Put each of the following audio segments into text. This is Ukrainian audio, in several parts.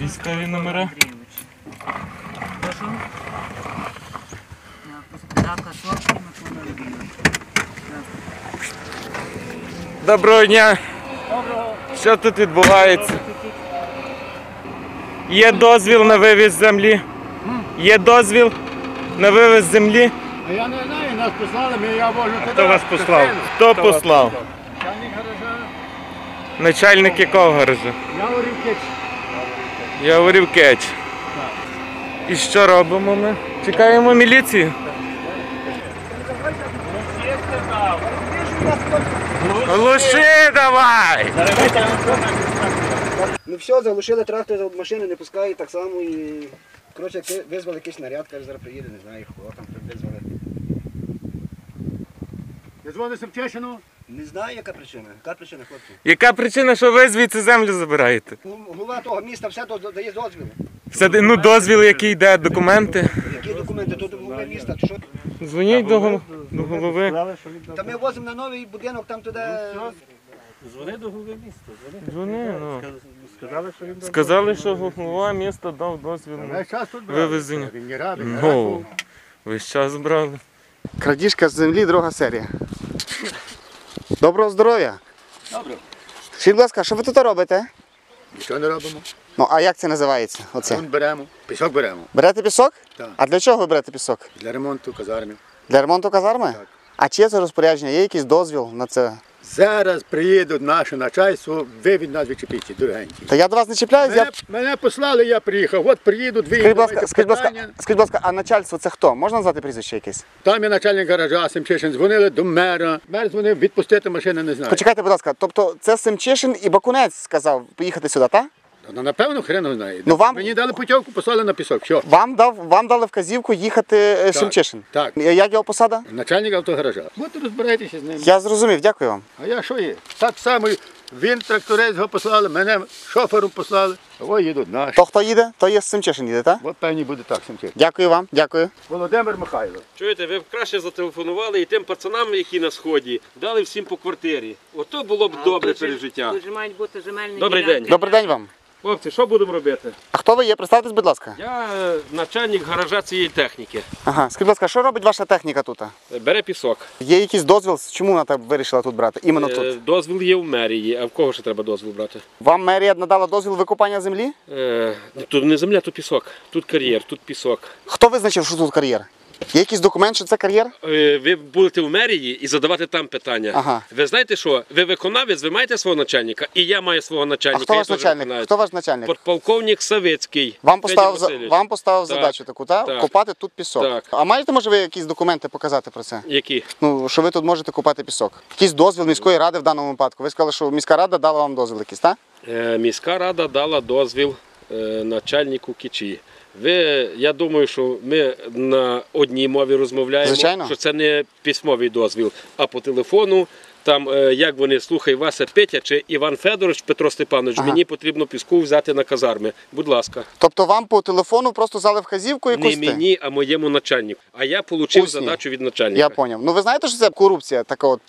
Військові номера. Прошу. Так, Косовський Микола Андрійович. Доброго дня. Що тут відбувається? Є дозвіл на вивіз землі. Є дозвіл на вивіз землі. А я не знаю, нас послали, ми я можу туди. Хто вас послав? Хто послав? Начальник гаража, Начальник якого гаражу? я у Рівкич. Я говорив кетч. І що робимо ми? Чекаємо міліцію. Глуши давай! Ну все, заглушили трактор від машини, не пускають так само і. Коротше, визвали якийсь наряд, каже, зараз приїде, не знаю, хто там визвали. Я дзвонив Семчешину. Не знаю, яка причина. Яка причина, хлопці? Яка причина, що ви звідси землю забираєте? Ну, Голова того міста все дає дозвіл. Все, ну дозвіл, який йде, документи. Які документи? Тут голови міста, то що? Дзвоніть до, гол- до голови. Та ми возимо на новий будинок, там туди. Дзвони до голови міста. Дзвони, ну. Сказали, що він Сказали, що голова міста дав дозвіл на вивезення. Він не радий, Ну, весь час брали. Крадіжка з землі, друга серія. Доброго здоров'я. Доброго. Скажіть, будь ласка, що ви тут робите? Нічого не робимо. Ну, а як це називається? Оце? Грунт беремо, пісок беремо. Берете пісок? Так. А для чого ви берете пісок? Для ремонту казармів. Для ремонту казарми? Так. А чи є це розпорядження? Є якийсь дозвіл на це? Зараз приїдуть наше начальство, ви від нас відчепіться, дорогенькі. Та я до вас не чіпляюсь, я Мене, мене послали, я приїхав. От приїдуть, ви Скажіть, будь ласка, давайте скажіть, будь ласка, питання. скажіть, будь ласка, а начальство це хто? Можна назвати прізвище якесь? Там є начальник гаража, Семчишин, дзвонили до мера. Мер дзвонив, відпустити машини не знаю. Почекайте, будь ласка, тобто це Семчишин і Бакунець сказав поїхати сюди, так? Ну, напевно, хрен його знає. Ну, вам- Мені дали путівку, послали на пісок. Що? Вам дав вам дали вказівку їхати е, Семчишин. так. Е, Як його посада? Начальник автогаража. От розбирайтеся з ним. Я зрозумів, дякую вам. А я що є? Так само він тракторець його послали, мене шофером послали. Ой, їдуть наші. То хто їде, то є Семчишин їде, так? От певні буде так, Семчишин. Дякую вам, дякую. Володимир Михайло. Чуєте, ви б краще зателефонували і тим пацанам, які на сході, дали всім по квартирі. Ото було б добре пережиття. Тут же мають бути земельні Добрий ділянки. день. Добрий день вам. Хлопці, що будемо робити? А хто ви є? Представтесь, будь ласка. Я е, начальник гаража цієї техніки. Ага, скажіть, будь ласка, що робить ваша техніка тут? Е, Бере пісок. Є якийсь дозвіл, чому вона так вирішила тут брати? Іменно Е, тут. Дозвіл є в мерії. А в кого ще треба дозвіл брати? Вам мерія надала дозвіл викопання землі? Е, Тут не земля, тут пісок. Тут кар'єр, тут пісок. Хто визначив, що тут кар'єр? Є якийсь документ, що це кар'єр? Е, Ви будете в мерії і задавати там питання. Ага. Ви знаєте що? Ви виконавець, ви маєте свого начальника, і я маю свого А начальника. хто я ваш теж начальник? виконавець. Хто ваш начальник? Подполковник Савицький. Вам поставив, за- Васильович. вам поставив Так, задачу таку, так? так. Копати тут пісок. Так. А маєте, може, ви якісь документи показати про це? Які? Ну, що ви тут можете копати пісок? Якийсь дозвіл міської ради в даному випадку. Ви сказали, що міська рада дала вам дозвіл якийсь, так? Е, Міська рада дала дозвіл е, начальнику Кічі. Ви, я думаю, що ми на одній мові розмовляємо, Звичайно. що це не письмовий дозвіл, а по телефону. Там, е, як вони, слухай, Вася Петя чи Іван Федорович Петро Степанович, Ага. мені потрібно піску взяти на казарми. Будь ласка. Тобто вам по телефону просто зали вказівку якусь? Не мені, а моєму начальнику. А я отримав задачу від начальника. Я поняв. Ну ви знаєте, що це корупція? Така от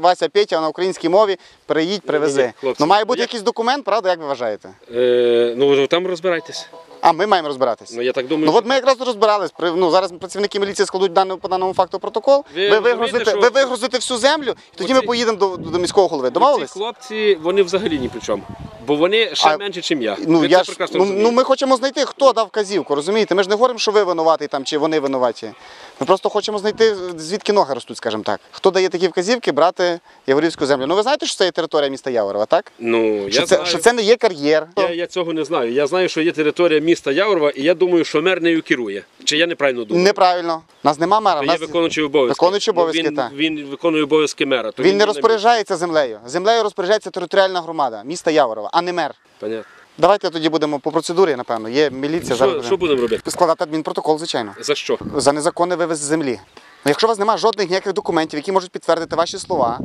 Вася Петя на українській мові приїдь, привези. Ні-ні, хлопці, ну має бути я- якийсь документ, правда, як ви вважаєте? Е, ну там розбирайтесь. А ми маємо розбиратись. Ну я так думаю, Ну от ми якраз розбирались. Ну, зараз працівники міліції складуть дану, по даному факту протокол. Ви Ви, вигрузите, що- ви вигрузите всю землю, і тоді ми поїдемо до, до міського голови. ці хлопці, вони взагалі ні при чому. Бо вони ще А- менше, ніж я. Ну, я ж, ну, ну ми хочемо знайти, хто дав казівку, розумієте? Ми ж не говоримо, що ви винуваті там чи вони винуваті. Ми просто хочемо знайти, звідки ноги ростуть, скажімо так. Хто дає такі вказівки брати Яворівську землю. Ну ви знаєте, що це є територія міста Яворова, так? Ну, Що, я це, знаю. що це не є кар'єр. Я, я цього не знаю. Я знаю, що є територія міста Яворова, і я думаю, що мер нею керує. Чи я неправильно думаю? Неправильно. У нас нема мера. У є нас... виконуючий обов'язки. Виконуючий Ну, обов'язки, він, так. він виконує обов'язки мера. То Він не розпоряджається землею. Землею розпоряджається територіальна громада міста Яворова, а не мер. Понятно. Давайте тоді будемо по процедурі, напевно. Є міліція. Що, що будемо робити? Складати адмінпротокол, звичайно. За що? За незаконне вивез землі. Ну, якщо у вас немає жодних ніяких документів, які можуть підтвердити ваші слова,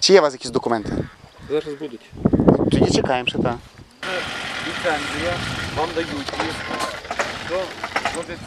чи є у вас якісь документи? Зараз будуть. Тоді чекаємо ще так. ліцензія, вам дають їх. То робить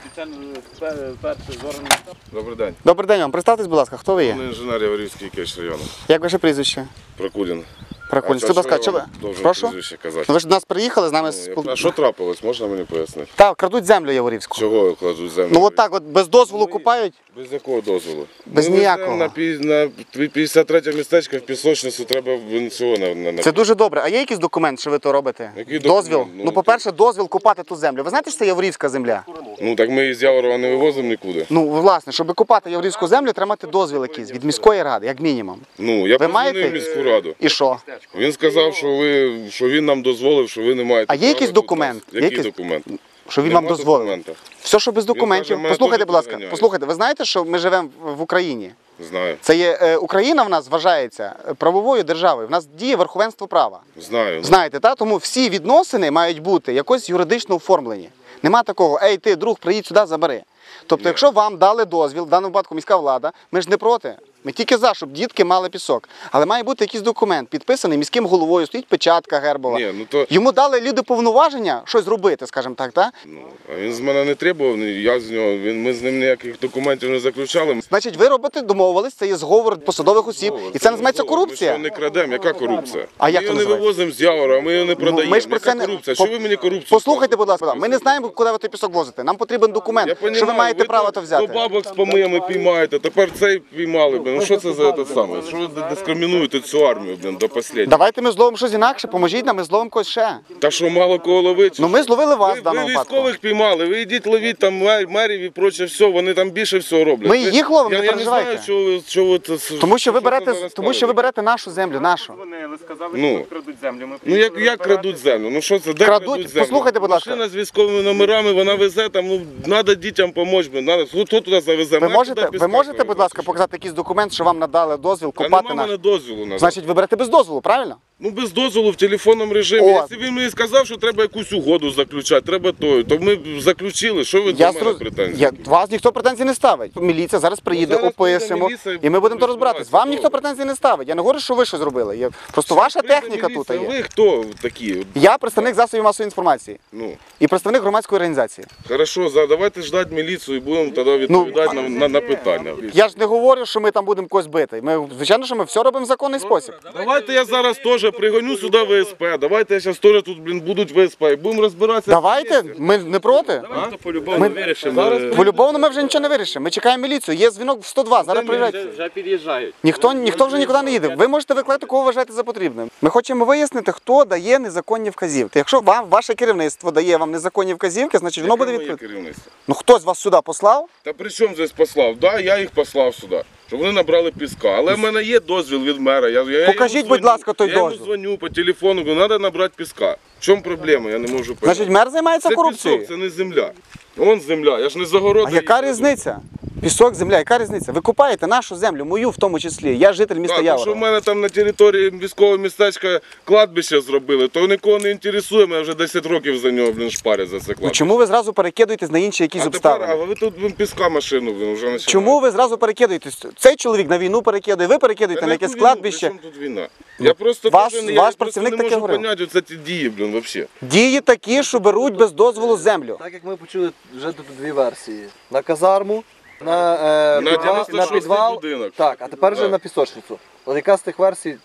спеціально пе- перший з органів. Добрий день. Добрий день вам. Представтесь, будь ласка, хто ви є? Ми інженер Яворівський Кеш району. Як ваше прізвище? Прокудін. Прикольно. Будь ласка, чи ви? Прошу? казати. Ну ви ж до нас приїхали з нами Ну, я- А що трапилось, можна мені пояснити? Так, крадуть землю Яворівську. Чого кладуть землю? Ну от так, от без дозволу Ми- купають. Без якого дозволу? Без Ми ніякого. На, пі- на 53 містечко в пісочницю треба всього на, на, на Це дуже добре. А є якийсь документ, що ви то робите? Який дозвіл? Ну, Ну, по-перше, дозвіл купати ту землю. Ви знаєте, що це Яворівська земля? Ну так ми з Яворова не вивозимо нікуди. Ну, власне, щоб купати єврейську землю, треба мати дозвіл якийсь від міської ради, як мінімум. Ну, я Ви позвонив маєте? міську раду. І що? Він сказав, що ви що він нам дозволив, що ви не маєте. А є якийсь документ? Який документ? Що він Нема вам дозволив? документа. Все, що без документів. Послухайте, будь ласка, послухайте, ви знаєте, що ми живемо в Україні? Знаю. Це є е, Україна в нас вважається правовою державою. В нас діє верховенство права. Знаю. Знаєте, та тому всі відносини мають бути якось юридично оформлені. Нема такого, ей, ти, друг, приїдь сюди, забери. Тобто, якщо вам дали дозвіл, в даному випадку міська влада, ми ж не проти. Ми тільки за, щоб дітки мали пісок. Але має бути якийсь документ, підписаний міським головою, стоїть печатка гербова. Ні, ну то Йому дали люди повноваження щось зробити, скажімо так, та? ну, а він з мене не требував, я з нього. Він ми з ним ніяких документів не заключали. Значить, ви робите, домовились, це є зговор посадових осіб, і це називається Ми корупція. що не крадемо, яка корупція? А як ми його не вивозимо з Явора, ми його не продаємо. ми ж про яка не- корупція? По- Що ви мені корупцію? Послухайте, будь ласка, ми не знаємо, куди ви той пісок возите. Нам потрібен документ, Я що ви маєте право то взяти. бабок з помиями піймаєте, тепер цей піймали. Ну що це за те саме? Що ви дискримінуєте цю армію блин, до останнього? Давайте ми зловимо щось інакше, поможіть нам, ми зловимо когось ще. Та що мало кого ловить? Ну ми зловили вас ви, в даному ви випадку. військових піймали, ви йдіть ловіть там мер- мерів і проче все, вони там більше всього роблять. Ми Ви- їх ловимо, я, не я переживайте. не знаю, що ви, що ви це- Тому що ви берете, тому що ви берете нашу землю, нашу. Дзвонили, сказали, Ну. що крадуть землю. Ми Ну як, приїхали як крадуть землю? Ну що це? Де Крадуть? крадуть землю? Послухайте, будь ласка. Машина з військовими номерами, вона везе там, ну треба дітям допомогти. Надо, хто, туди завезе? Ви Ми можете, ви можете, будь ласка, показати якийсь документ, що вам надали дозвіл Та купати нема в наш. мене дозволу на Значить, ви берете без дозволу, правильно? Ну без дозволу в телефонному режимі. О. Якщо він мені сказав, що треба якусь угоду заключати, треба то, то ми б заключили. Що ви до мене претензії? я, вас ніхто претензій не ставить. Міліція зараз приїде, Ну, зараз приїде описимо, міліція, і ми будемо то розбиратись. Вам ніхто претензій не ставить. Я не говорю, що ви щось зробили. Я... Просто ваша Прийде техніка тут міліція, є. Ви хто такі? Я представник засобів масової інформації Ну, і представник громадської організації. хорошо, за- давайте ждати міліцію і будемо тоді відповідати Ну, на, на, на питання. Я ж не говорю, що ми там будемо когось бити. Ми, звичайно, що ми все робимо в законний спосіб. Давайте я зараз теж пригоню сюди ВСП. Давайте я зараз теж тут, блін, будуть ВСП і будемо розбиратися. Давайте, ми не проти. То по-любому вирішимо. По-любому ми вже нічого не вирішимо. Ми чекаємо міліцію. Є дзвінок в 102, зараз приїжджайте. Вже під'їжджають. Ніхто, ніхто вже нікуди не їде. Ви можете викликати, кого вважаєте за потрібним. Ми хочемо вияснити, хто дає незаконні вказівки. Якщо вам ваше керівництво дає вам незаконні вказівки, значить воно буде відкрите. керівництво? Ну хтось вас сюди послав. Та при чому здесь послав? Да, я їх послав сюди, щоб вони набрали піска. Але в мене є дозвіл від мера. Я, я Покажіть, йому будь ласка, той я йому дозвіл. дзвоню по телефону, говорю, треба набрати піска. В чому проблема? Я не можу пояснити. Значить, мер займається це корупцією. пісок, це не земля. Вон земля, я ж не загородив. А яка різниця? Пісок, земля, яка різниця? Ви купаєте нашу землю, мою в тому числі. Я житель міста Так, то, що в Яворова. мене там на території військового містечка кладбище зробили, то нікого не інтересує, мене вже 10 років за нього, блін, шпарять за це Ну, кладбище. чому ви зразу перекидуєтесь на інші якісь а тепер, а ви тут блін, піска машину блін, вже починаєте. Чому ви зразу перекидуєтесь? Цей чоловік на війну перекидує, ви перекидуєте Та на яку якесь війну? кладбище. При чому тут війна? Я просто вас- теж не- ваш я працівник просто не таке можу говорив. поняти оце ті дії, блін, взагалі. Дії такі, що беруть без дозволу землю. Так як ми почули вже тут дві версії: на казарму, на, е, На підвал, 96-й на підвал. будинок. Так, а тепер вже на пісочницю. От яка з тих версій,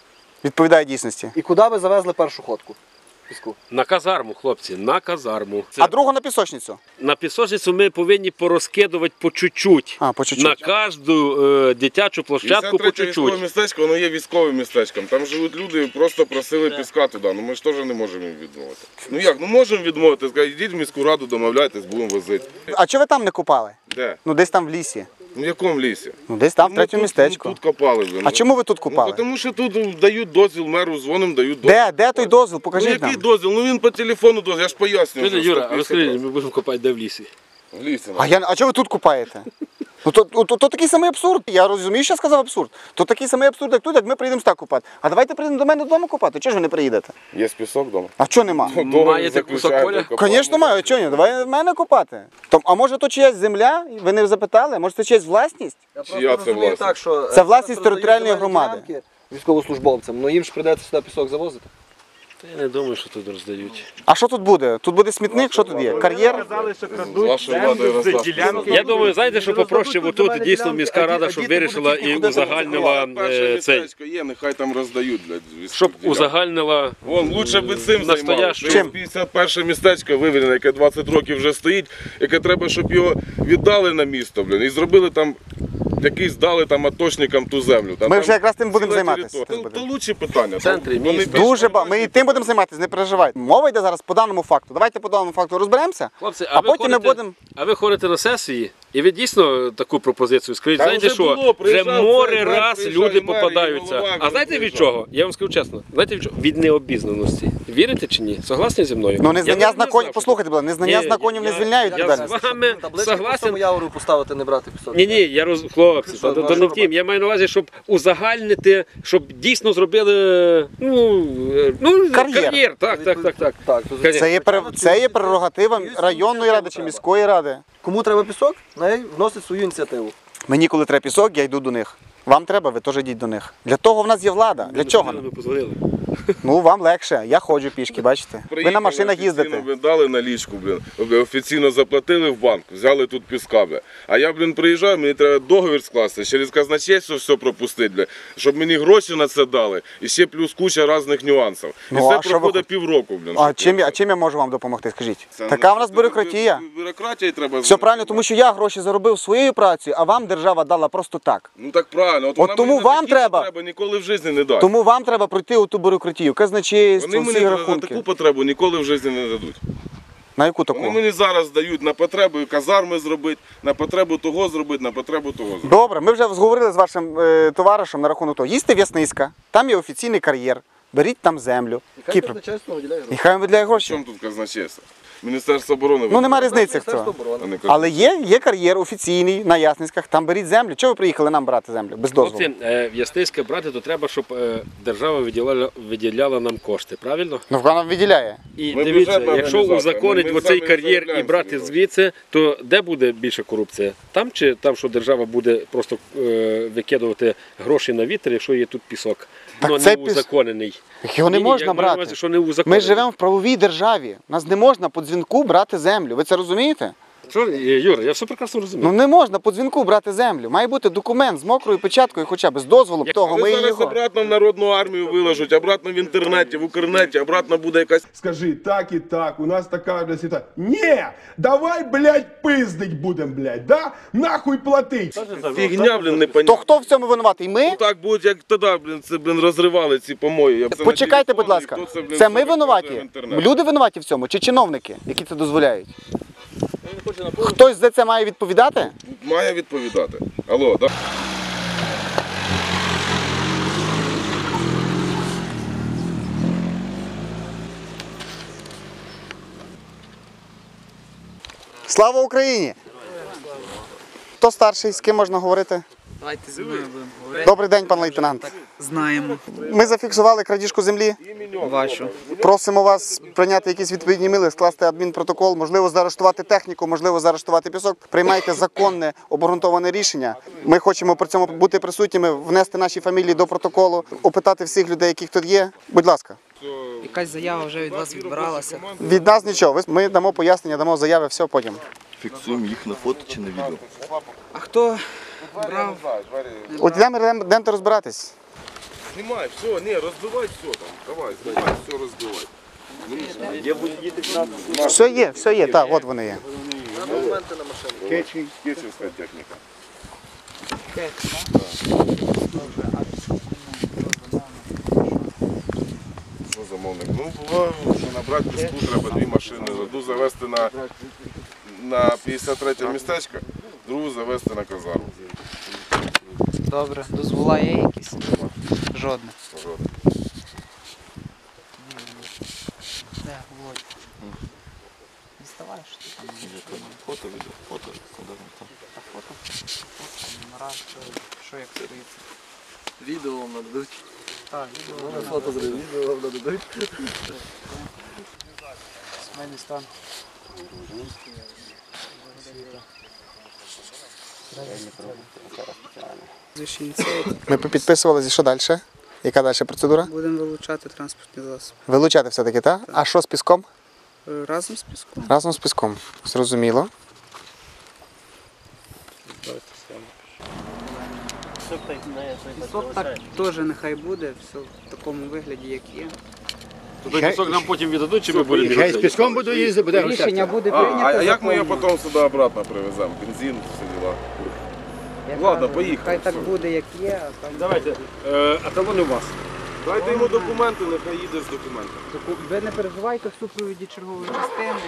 Відповідає дійсності. і куди ви завезли першу ходку? Піску. На казарму, хлопці, на казарму. Це А другу на пісочницю. на пісочницю ми повинні порозкидувати по чуть-чуть. А, по чуть-чуть. На кожну е, дитячу площадку по 53 військове чуть-чуть. містечко, воно є військовим містечком. Там живуть люди, просто просили піска туди. Ну ми ж теж не можемо їм відмовити. Ну як, ну можемо відмовити, сказати, йдіть в міську раду, домовляйтесь, будемо возити. А чого ви там не купали? Де? Ну десь там в лісі. Ну в якому лісі? Ну десь там, в Ну, третьому тут- містечку. ну, Тут копали. блін. А чому ви тут Ну, купали? тому що тут дають дозвіл, меру дзвоним, дають дозвіл. Де? Де той дозвіл? Ну Покажіть який нам. дозвіл? Ну він по телефону дозвіл, я ж пояснюю. Юра, Юра, а 150 ви скажіть, ми будемо копати де в лісі. В лісі. ну. А я а чого ви тут купаєте? Ну то, то, то, то такий самий абсурд. Я розумію, що я сказав абсурд. То такий самий абсурд, як тут, як ми приїдемо так купати. А давайте приїдемо до мене додому купати. Чого ж ви не приїдете? Є пісок вдома? А чого нема? Маєте кусок поля? Звісно, маю. Чого ні? Давай в мене купати. То, а може то чиясь земля? Ви не запитали? Може це чиясь власність? Я Чия це розумію власність? так, що е, Це власність територіальної громади. Військовослужбовцям, ну їм ж прийдеться сюди пісок завозити. Та я не думаю, що тут роздають. А що тут буде? Тут буде смітник, що тут є? Кар'єр? З вашою владою роздав. Я думаю, знаєте, що попроще, бо тут дійсно міська рада, щоб вирішила і узагальнила Перше е, цей, містечко є, нехай там роздають, блядь. щоб ділянки. узагальнила Вон, лучше би цим займалися. Чим? 51 містечко виведене, яке 20 років вже стоїть, яке треба, щоб його віддали на місто, блін, і зробили там, якийсь здали там атошникам ту землю. Ми там вже якраз тим будемо ціла займатися. територія. То, то лучші питання. В центрі Вони міста. більш Дуже ба... Ми і тим будемо займатися, не переживайте. Мова йде зараз по даному факту. Давайте по даному факту розберемося, Хлопці, а ви потім ми будемо. А ви ходите на сесії, і ви дійсно таку пропозицію скажіть, Та знаєте вже що, було, вже приїжджав море цей мер, раз приїжджав люди і мер, і попадаються. голова А знаєте від приїжджав. чого? Я вам скажу чесно, знаєте від чого? Від необізнаності. Вірите чи ні? Согласні зі мною? Ну, Я незнання навіть не законів, послухайте, будь ласка, незнання Ні, законів не я- звільняють я відповідальності. з вами Табличку согласен. явору поставити, не брати пісок. Ні, ні, я роз... хлопці, Що, то, ну, то а не втім. Я маю на увазі, щоб узагальнити, щоб дійсно зробили ну, е, ну Кар'єр. кар'єр. Так, так, так, так. Так. Це є, пер- це є прерогатива районної ради чи міської ради. Кому треба пісок, най вносить свою ініціативу. Мені, коли треба пісок, я йду до них. Вам треба, ви теж йдіть до них. Для того в нас є влада. Для чого? Ми позвонили. Ну вам легше. Я ходжу пішки, бачите. Ви на машинах їздите. блін, дали налічку, блін. Офіційно заплатили в банк, взяли тут піска, блін. А я, блін, приїжджаю, мені треба договір скласти, через казначейство все пропустити, блін, щоб мені гроші на це дали. І ще плюс куча різних нюансів. І Ну, а це що ви проходить півроку, блін. А щоб чим, я- а чим я можу вам допомогти? Скажіть. Це, Така в нас бюрократія. Бюрократія треба Все правильно, тому що я гроші заробив своєю працею, а вам держава дала просто так. Ну так правильно. От, вона тому мені вам такі, треба- треба ніколи в житті не дасть. Тому вам треба пройти оту бюрократію, казначейство, Вони всі мені на рахунки. таку потребу ніколи в житті не дадуть. На яку Вони мені зараз дають на потребу казарми зробити, на потребу того зробити, на потребу того зробити. Добре, ми вже зговорили з вашим е, товаришем на рахунок того. Їсти В'ясниська, там є офіційний кар'єр, беріть там землю. Кіпр. казначейство виділяє І гроші. хай вам виділяє В гроші. чому тут казначейство? Міністерство оборони. Ну нема різниці в цьому. оборони. Але є, є кар'єр офіційний на Ясницьках, там беріть землю. Чого ви приїхали нам брати землю? Без дозволу. Хлопці, е, в Ястиське брати, то треба, щоб е, держава виділяла, виділяла нам кошти, правильно? Ну вона виділяє. І Ми дивіться, бюджетна якщо організація, узаконить ми- ми оцей самі кар'єр і брати собі звідси, то де буде більша корупція? Там чи там, що держава буде просто е, викидувати гроші на вітер, якщо є тут пісок, Так ну це не піс- узаконений. Його не Ні-ні, можна маю на брати. увазі, що не Ми узаконений. живемо в правовій державі. Нас не можна по дзвінку брати землю. Ви це розумієте? Що, е, Юра, я все прекрасно розумію. Ну не можна по дзвінку брати землю. Має бути документ з мокрою печаткою, хоча б з дозволу Як- того. Ми зараз його. обратно в народну армію виложуть, обратно в інтернеті, в Укрнеті, обратно буде якась Скажи, так и так, у нас такая для света. Не, давай, блядь, пиздить будем, блядь, да? Нахуй платить. фігня, блін, То хто в цьому винуватий? Ми? Ну так будуть, як тоді, блін, це, блін, розривали ці помої. Я б це на Почекайте, будь ласка. і хто блін, Це ми викладає в винуваті? інтернет. Люди винуваті в цьому, чи чиновники, які це дозволяють? Хтось за це має відповідати? Має відповідати. Алло, да? Слава Україні! Хто старший, з ким можна говорити? Давайте зі мною будемо говорити. Добрий день, пан лейтенант. Знаємо Ми зафіксували крадіжку землі. вашу. Просимо вас прийняти якісь відповідні міли, скласти адмінпротокол, можливо, заарештувати техніку, можливо, заарештувати пісок. Приймайте законне обґрунтоване рішення. Ми хочемо при цьому бути присутніми, внести наші фамілії до протоколу, опитати всіх людей, яких тут є. Будь ласка, Якась заява вже від вас відбиралася. від нас нічого. Ви- Ми дамо пояснення, дамо заяви, все потім. Фіксуємо їх на фото чи на відео. А хто брав? От йдемо, йдемо- розбиратись. Знімай, все, ні, розбивай все там. Давай, знімай, все розбивай. Все є, все є. Так, от вони є. Кетчі, кетчівська техніка. Що замовник? Ну, було, що набрати піску треба дві машини. Одну завести на, на 53 містечко, другу завести на казарму. Добре, дозвола є якісь? Жодне. Жодне. Де, Володь? Діставай, що ти там Фото, відео, фото, куди там. фото? Номера, що, що як стоїть? Відео вам нададуть. Так, Ну, на фото зробив, відео вам нададуть. сімейний стан. Ми підписувалися, що далі? Яка далі процедура? Будемо вилучати транспортний засіб. Вилучати все-таки, так? А що з піском? Е, Разом з піском. Разом з піском. Зрозуміло. Пісок так теж нехай буде, все в такому вигляді, як є. Тобто пісок нам потім віддадуть, чи ми будемо Хай з піском буду їздити, буде Рішення буде А, прийнято. а як ми його потім сюди обратно привеземо? Бензин, всі діла. Я Ладно, кажу, поїхали, Хай так все. буде, як є, а там Давайте, е, а талони у вас. Дайте йому документи, нехай їде з документами. ви не переживайте в супровіді чергової частини.